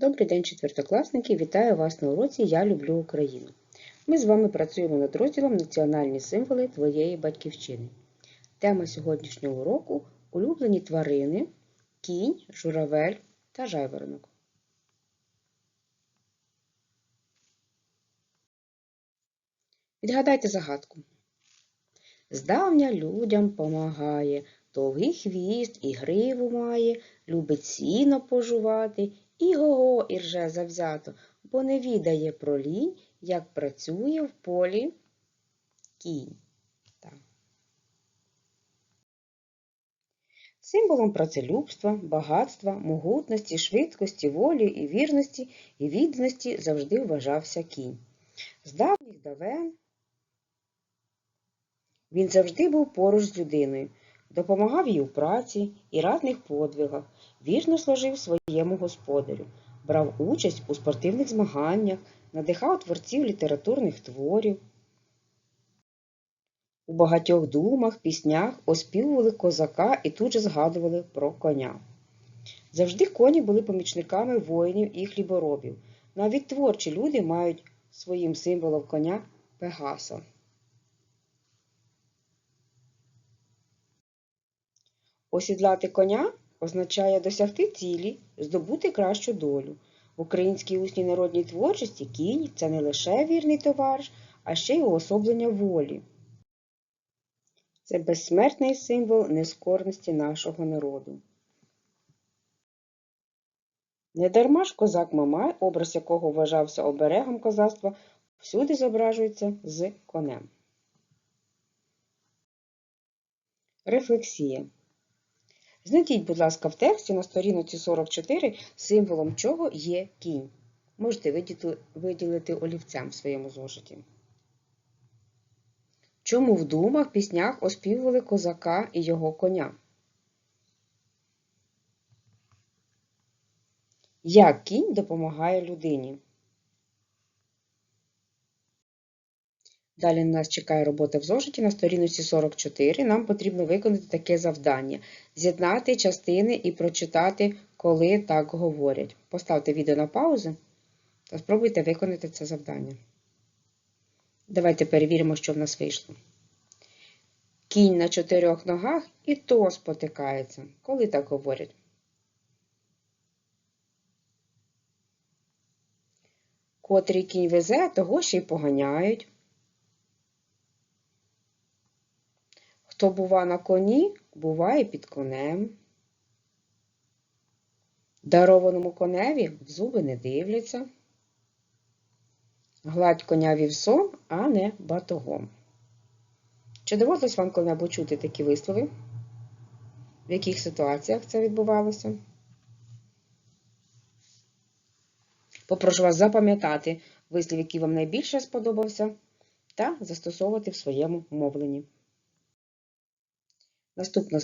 Добрий день, четвертокласники! Вітаю вас на уроці Я люблю Україну. Ми з вами працюємо над розділом Національні символи твоєї батьківщини. Тема сьогоднішнього уроку улюблені тварини, кінь, журавель та жайворонок. Відгадайте загадку. Здавня людям помагає, довгий хвіст і гриву має, любить сіно пожувати, і го-го ірже завзято, бо не відає про лінь, як працює в полі кінь. Так. Символом працелюбства, багатства, могутності, швидкості, волі і вірності і відданості завжди вважався кінь. З давніх давен він завжди був поруч з людиною, допомагав їй у праці і радних подвигах, вірно служив своєму господарю, брав участь у спортивних змаганнях, надихав творців літературних творів. У багатьох думах, піснях оспівували козака і тут же згадували про коня. Завжди коні були помічниками воїнів і хліборобів. Навіть творчі люди мають своїм символом коня Пегаса. Осідлати коня означає досягти цілі, здобути кращу долю. В українській усній народній творчості кінь це не лише вірний товариш, а ще й уособлення волі. Це безсмертний символ нескорності нашого народу. Недарма ж козак Мамай, образ якого вважався оберегом козацтва, всюди зображується з конем. Рефлексія. Знайдіть, будь ласка, в тексті на сторінці 44 символом чого є кінь. Можете виділити, олівцем в своєму зошиті. Чому в думах, піснях оспівували козака і його коня? Як кінь допомагає людині? Далі нас чекає робота в зошиті на сторінці 44. Нам потрібно виконати таке завдання: з'єднати частини і прочитати, коли так говорять. Поставте відео на паузу та спробуйте виконати це завдання. Давайте перевіримо, що в нас вийшло. Кінь на чотирьох ногах і то спотикається. Коли так говорять? Котрий кінь везе, того ще й поганяють. Хто бува на коні, буває під конем. Дарованому коневі в зуби не дивляться. Гладь коня вівсом, а не батогом. Чи доводилось вам коли-небудь чути такі вислови? В яких ситуаціях це відбувалося? Попрошу вас запам'ятати вислів, який вам найбільше сподобався, та застосовувати в своєму мовленні. Наступна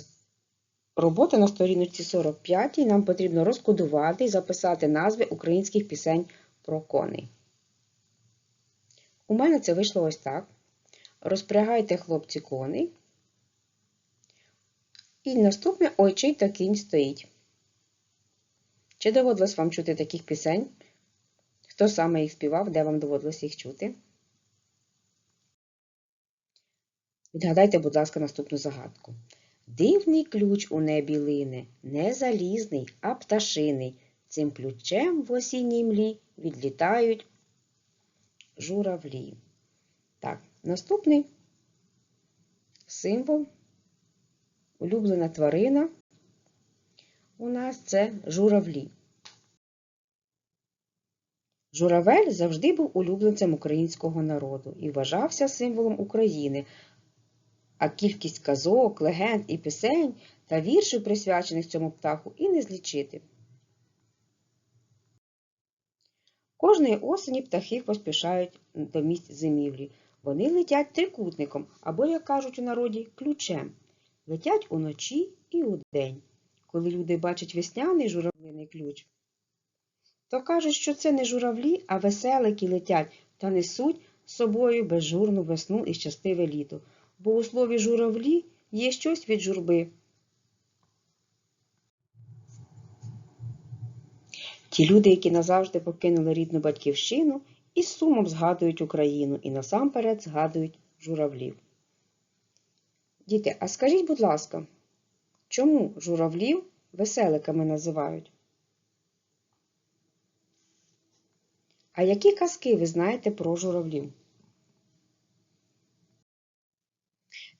робота на сторінці 45 нам потрібно розкодувати і записати назви українських пісень про коней. У мене це вийшло ось так. Розпрягайте хлопці коней. І наступне ой, чий та кінь стоїть. Чи доводилось вам чути таких пісень? Хто саме їх співав, де вам доводилось їх чути? Відгадайте, будь ласка, наступну загадку. Дивний ключ у небі лине, не залізний, а пташиний. Цим ключем в осінній млі відлітають журавлі. Так, наступний символ, улюблена тварина у нас це журавлі. Журавель завжди був улюбленцем українського народу і вважався символом України а кількість казок, легенд і пісень та віршів, присвячених цьому птаху, і не злічити. Кожної осені птахи поспішають до місць зимівлі. Вони летять трикутником або, як кажуть у народі, ключем. Летять уночі і удень. Коли люди бачать весняний журавлиний ключ, то кажуть, що це не журавлі, а веселики летять та несуть з собою безжурну весну і щасливе літо бо у слові журавлі є щось від журби. Ті люди, які назавжди покинули рідну батьківщину і з сумом згадують Україну і насамперед згадують журавлів. Діти, а скажіть, будь ласка, чому журавлів веселиками називають? А які казки ви знаєте про журавлів?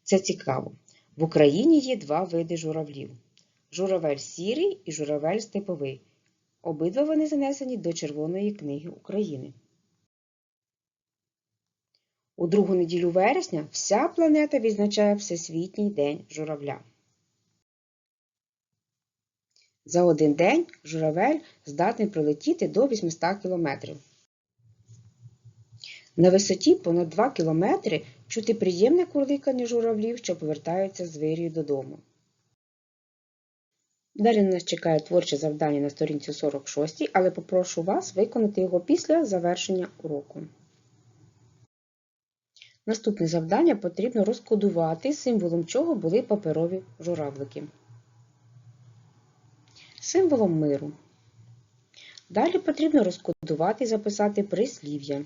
Це цікаво. В Україні є два види журавлів: журавель сірий і журавель степовий. Обидва вони занесені до Червоної книги України. У другу неділю вересня вся планета відзначає Всесвітній день журавля. За один день журавель здатний пролетіти до 800 кілометрів. На висоті понад 2 кілометри чути приємне курликання журавлів, що повертаються з вирію додому. Далі на нас чекає творче завдання на сторінці 46, але попрошу вас виконати його після завершення уроку. Наступне завдання потрібно розкодувати, символом чого були паперові журавлики. Символом миру. Далі потрібно розкодувати і записати прислів'я.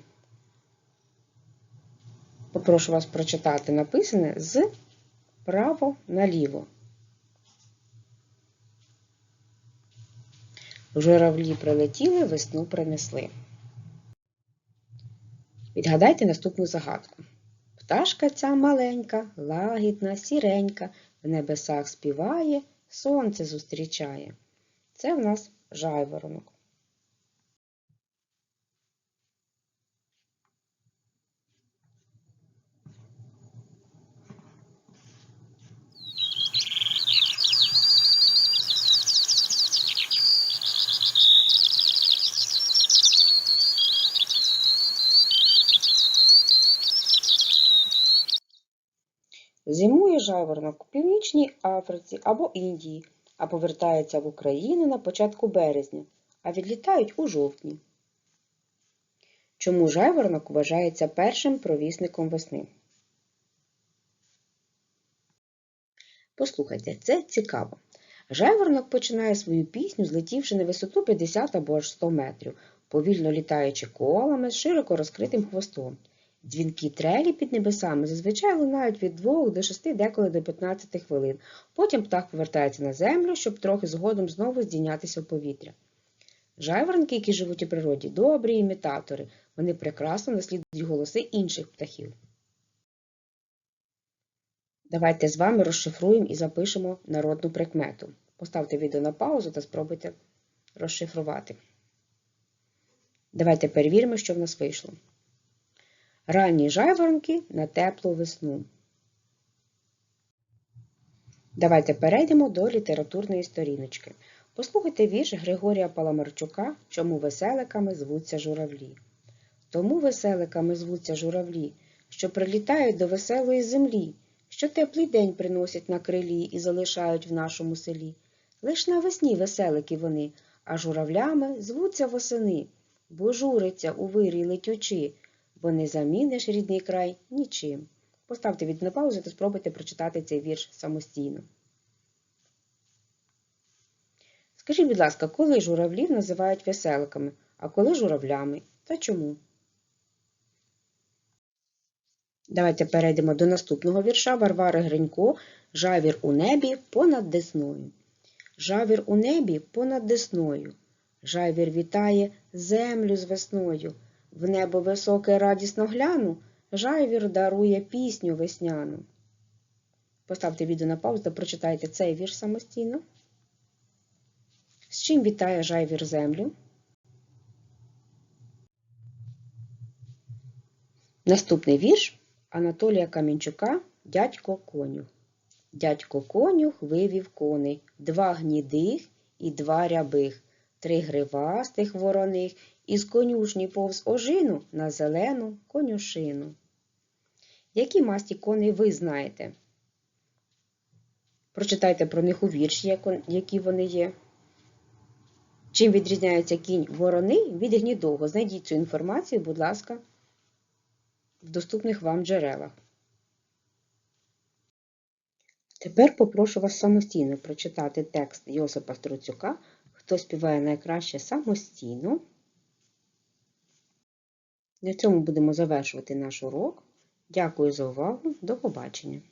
Попрошу вас прочитати написане з право наліво. Журавлі прилетіли, весну принесли. Відгадайте наступну загадку. Пташка ця маленька, лагідна, сіренька, в небесах співає, сонце зустрічає. Це в нас жайворонок. Жайворонок у Північній Африці або Індії, а повертається в Україну на початку березня, а відлітають у жовтні. Чому жайворонок вважається першим провісником весни? Послухайте, це цікаво. Жайворонок починає свою пісню, злетівши на висоту 50 або аж 100 метрів, повільно літаючи колами з широко розкритим хвостом. Дзвінки трелі під небесами зазвичай лунають від 2 до 6, деколи до 15 хвилин. Потім птах повертається на землю, щоб трохи згодом знову здійнятися в повітря. Жайворонки, які живуть у природі, добрі імітатори. Вони прекрасно наслідують голоси інших птахів. Давайте з вами розшифруємо і запишемо народну прикмету. Поставте відео на паузу та спробуйте розшифрувати. Давайте перевіримо, що в нас вийшло. Ранні жайворонки на теплу весну. Давайте перейдемо до літературної сторіночки. Послухайте вірш Григорія Паламарчука, чому веселиками звуться журавлі. Тому веселиками звуться журавлі, що прилітають до веселої землі, що теплий день приносять на крилі і залишають в нашому селі. Лиш навесні веселики вони, а журавлями звуться восени, бо журиться у вирі летючи, бо не заміниш рідний край нічим. Поставте відео на паузу та спробуйте прочитати цей вірш самостійно. Скажіть, будь ласка, коли журавлів називають веселиками, а коли журавлями та чому? Давайте перейдемо до наступного вірша Варвари Гринько Жавір у небі понад десною. Жавір у небі понад десною. Жавір вітає землю з весною. В небо високе радісно гляну, жайвір дарує пісню весняну. Поставте відео на паузу та прочитайте цей вірш самостійно. З чим вітає жайвір землю? Наступний вірш Анатолія Камінчука Дядько конюх. Дядько конюх вивів коней, два гнідих і два рябих, три гривастих вороних із конюшні повз ожину на зелену конюшину. Які масті коней ви знаєте? Прочитайте про них у вірші, які вони є. Чим відрізняється кінь ворони від гнідого? Знайдіть цю інформацію, будь ласка, в доступних вам джерелах. Тепер попрошу вас самостійно прочитати текст Йосипа Струцюка хто співає найкраще самостійно. На цьому будемо завершувати наш урок. Дякую за увагу. До побачення!